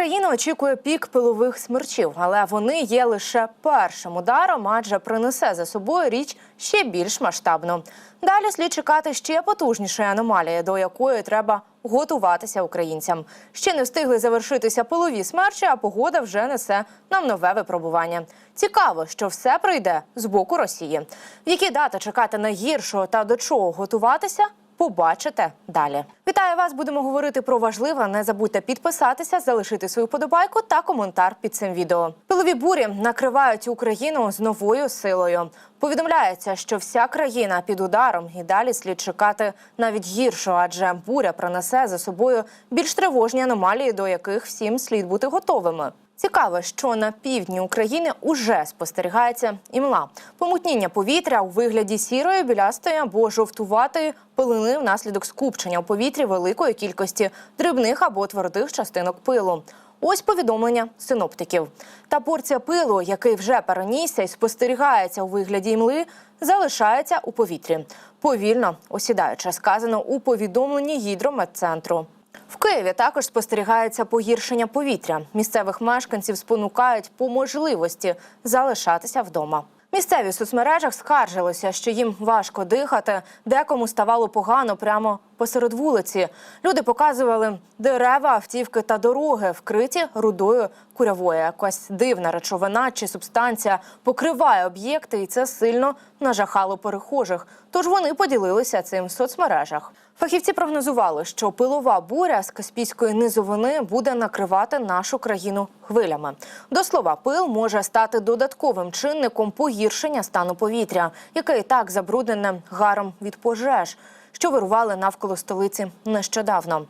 Україна очікує пік пилових смерчів, але вони є лише першим ударом, адже принесе за собою річ ще більш масштабну. Далі слід чекати ще потужнішої аномалії, до якої треба готуватися українцям. Ще не встигли завершитися пилові смерчі, а погода вже несе нам нове випробування. Цікаво, що все прийде з боку Росії. В які дати чекати найгіршого та до чого готуватися? Побачите далі. Вітаю вас! Будемо говорити про важливе. Не забудьте підписатися, залишити свою подобайку та коментар під цим відео. Пилові бурі накривають Україну з новою силою. Повідомляється, що вся країна під ударом і далі слід чекати навіть гіршого, адже буря принесе за собою більш тривожні аномалії, до яких всім слід бути готовими. Цікаво, що на півдні України уже спостерігається імла помутніння повітря у вигляді сірої, білястої або жовтуватої пилини внаслідок скупчення у повітрі великої кількості дрібних або твердих частинок пилу. Ось повідомлення синоптиків. Та порція пилу, який вже перенісся і спостерігається у вигляді імли, залишається у повітрі. Повільно осідаючи, сказано у повідомленні гідрометцентру. В Києві також спостерігається погіршення повітря. Місцевих мешканців спонукають по можливості залишатися вдома. Місцеві в соцмережах скаржилися, що їм важко дихати, декому ставало погано прямо посеред вулиці. Люди показували дерева, автівки та дороги, вкриті рудою курявої. Якась дивна речовина чи субстанція покриває об'єкти, і це сильно нажахало перехожих. Тож вони поділилися цим в соцмережах. Фахівці прогнозували, що пилова буря з Каспійської низовини буде накривати нашу країну хвилями. До слова, пил може стати додатковим чинником погіршення стану повітря, яке і так забруднене гаром від пожеж, що вирували навколо столиці нещодавно.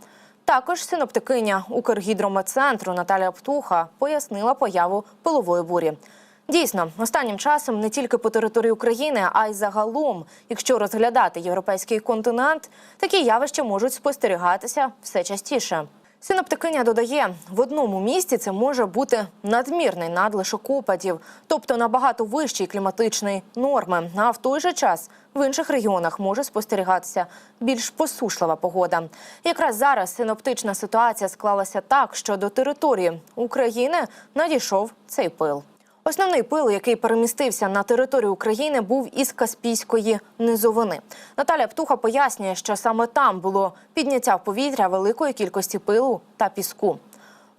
Також синоптикиня Укргідрометцентру Наталія Птуха пояснила появу пилової бурі. Дійсно, останнім часом не тільки по території України, а й загалом, якщо розглядати європейський континент, такі явища можуть спостерігатися все частіше. Синоптикиня додає, в одному місті це може бути надмірний надлишок опадів, тобто набагато вищий кліматичної норми. А в той же час в інших регіонах може спостерігатися більш посушлива погода. Якраз зараз синоптична ситуація склалася так, що до території України надійшов цей пил. Основний пил, який перемістився на територію України, був із Каспійської низовини. Наталя Птуха пояснює, що саме там було підняття в повітря великої кількості пилу та піску.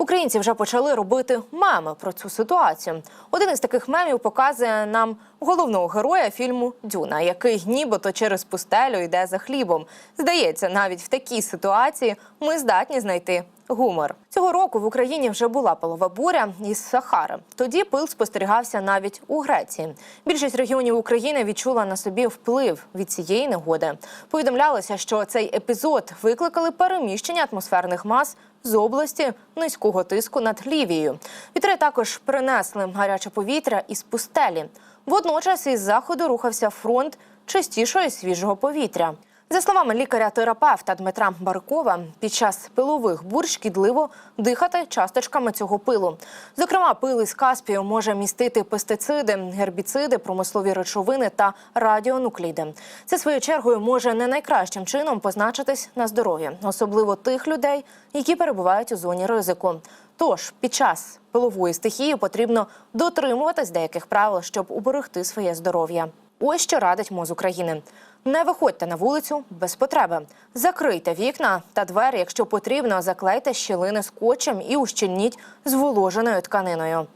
Українці вже почали робити меми про цю ситуацію. Один із таких мемів показує нам головного героя фільму Дюна, який нібито через пустелю йде за хлібом. Здається, навіть в такій ситуації ми здатні знайти гумор. Цього року в Україні вже була пилова буря із Сахари. Тоді пил спостерігався навіть у Греції. Більшість регіонів України відчула на собі вплив від цієї негоди. Повідомлялося, що цей епізод викликали переміщення атмосферних мас з області низького тиску над Лівією. Вітри також принесли гаряче повітря із пустелі. Водночас із заходу рухався фронт чистішого свіжого повітря. За словами лікаря-терапевта Дмитра Баркова, під час пилових бур шкідливо дихати часточками цього пилу. Зокрема, пил із Каспію може містити пестициди, гербіциди, промислові речовини та радіонукліди. Це своєю чергою може не найкращим чином позначитись на здоров'ї, особливо тих людей, які перебувають у зоні ризику. Тож під час пилової стихії потрібно дотримуватись деяких правил, щоб уберегти своє здоров'я. Ось що радить МОЗ України. Не виходьте на вулицю без потреби. Закрийте вікна та двері, якщо потрібно, заклейте щілини скотчем і ущільніть зволоженою тканиною.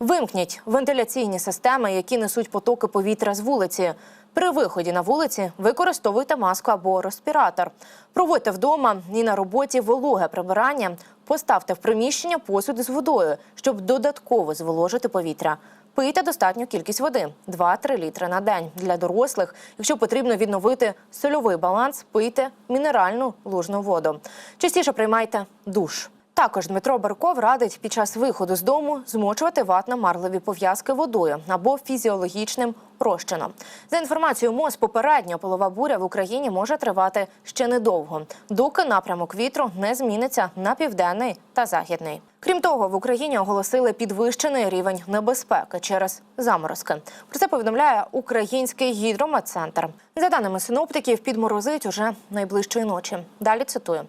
Вимкніть вентиляційні системи, які несуть потоки повітря з вулиці. При виході на вулиці використовуйте маску або респіратор. Проводьте вдома і на роботі вологе прибирання. Поставте в приміщення посуд з водою, щоб додатково зволожити повітря. Пийте достатню кількість води 2-3 літри на день. Для дорослих, якщо потрібно відновити сольовий баланс, пийте мінеральну лужну воду. Частіше приймайте душ. Також Дмитро Барков радить під час виходу з дому змочувати ватно-марливі пов'язки водою або фізіологічним розчином. За інформацією МОЗ, попередньо полова буря в Україні може тривати ще недовго, доки напрямок вітру не зміниться на південний та західний. Крім того, в Україні оголосили підвищений рівень небезпеки через заморозки. Про це повідомляє Український гідрометцентр. За даними синоптиків, підморозить уже найближчої ночі. Далі цитую.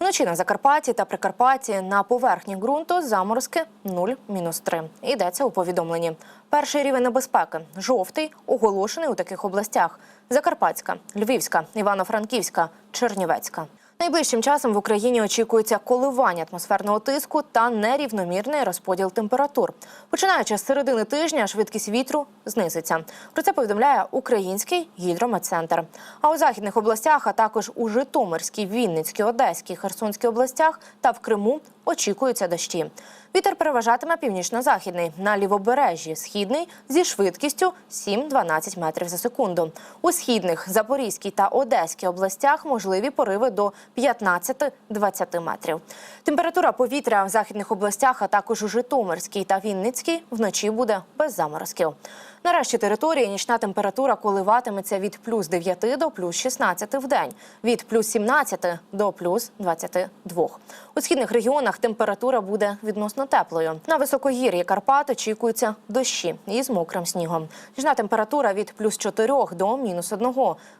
Вночі на Закарпатті та Прикарпатті на поверхні ґрунту заморозки 0-3. Йдеться у повідомленні. Перший рівень небезпеки жовтий оголошений у таких областях: Закарпатська, Львівська, Івано-Франківська, Чернівецька. Найближчим часом в Україні очікується коливання атмосферного тиску та нерівномірний розподіл температур. Починаючи з середини тижня, швидкість вітру знизиться. Про це повідомляє Український гідрометцентр. А у західних областях, а також у Житомирській, Вінницькій, Одеській, Херсонській областях та в Криму очікуються дощі. Вітер переважатиме північно-західний на лівобережжі, східний зі швидкістю 7-12 метрів за секунду. У східних Запорізькій та Одеській областях можливі пориви до 15-20 метрів. Температура повітря в західних областях, а також у Житомирській та Вінницькій вночі буде без заморозків. Нарешті території нічна температура коливатиметься від плюс 9 до плюс 16 в день, від плюс 17 до плюс 22. У східних регіонах температура буде відносно теплою. На високогір'ї Карпат очікуються дощі із мокрим снігом. Нічна температура від плюс 4 до мінус 1.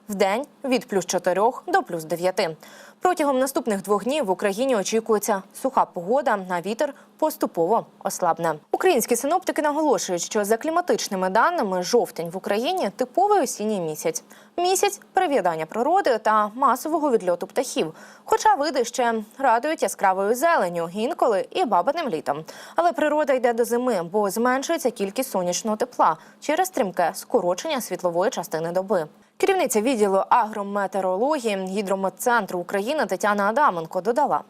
В день від плюс 4 до плюс 9. Протягом наступних двох днів в Україні очікується суха погода, а вітер поступово ослабне. Українські синоптики наголошують, що за кліматичними даними жовтень в Україні типовий осінній місяць. Місяць прив'ядання природи та масового відльоту птахів. Хоча види ще радують яскравою зеленю, інколи і бабиним літом. Але природа йде до зими, бо зменшується кількість сонячного тепла через стрімке скорочення світлової частини доби. Керівниця відділу агрометеорології гідрометцентру України Тетяна Адаменко додала.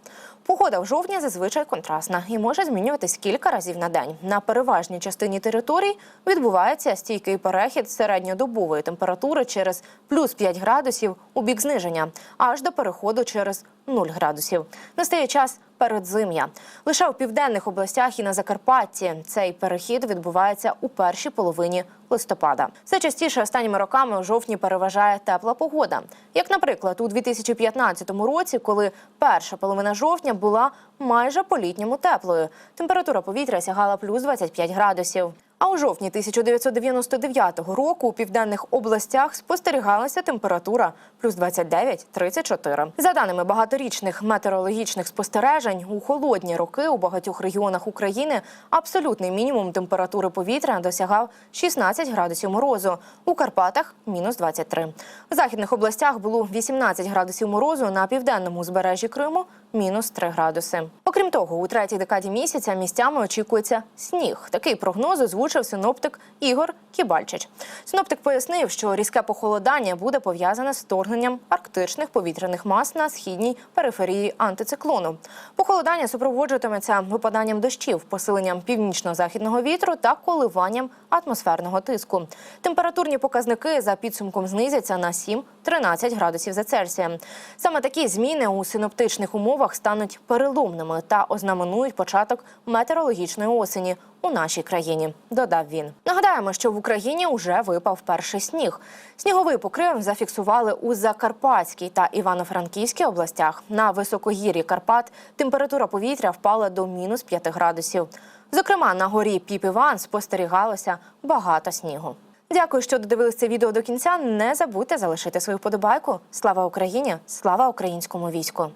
Погода в жовтні зазвичай контрастна і може змінюватись кілька разів на день. На переважній частині територій відбувається стійкий перехід середньодобової температури через плюс 5 градусів у бік зниження, аж до переходу через 0 градусів. Настає час передзим'я. Лише у південних областях і на Закарпатті цей перехід відбувається у першій половині листопада. Все частіше останніми роками у жовтні переважає тепла погода. Як, наприклад, у 2015 році, коли перша половина жовтня була майже по-літньому теплою. Температура повітря сягала плюс 25 градусів. А у жовтні 1999 року у південних областях спостерігалася температура плюс 29-34. За даними багаторічних метеорологічних спостережень, у холодні роки у багатьох регіонах України абсолютний мінімум температури повітря досягав 16 градусів морозу. У Карпатах мінус 23. В західних областях було 18 градусів морозу на південному узбережжі Криму мінус 3 градуси. Окрім того, у третій декаді місяця місцями очікується сніг. Такий прогноз озвучив синоптик Ігор Кібальчич. Синоптик пояснив, що різке похолодання буде пов'язане з вторгненням арктичних повітряних мас на східній периферії антициклону. Похолодання супроводжуватиметься випаданням дощів, посиленням північно-західного вітру та коливанням атмосферного тиску. Температурні показники за підсумком знизяться на 7-13 градусів за Цельсієм. Саме такі зміни у синоптичних умовах стануть переломними та ознаменують початок метеорологічної осені у нашій країні. Додав він. Нагадаємо, що в Україні вже випав перший сніг. Сніговий покрив зафіксували у Закарпатській та Івано-Франківській областях. На високогір'ї Карпат температура повітря впала до мінус 5 градусів. Зокрема, на горі Піп-Іван спостерігалося багато снігу. Дякую, що додивилися це відео до кінця. Не забудьте залишити свою подобайку. Слава Україні! Слава українському війську!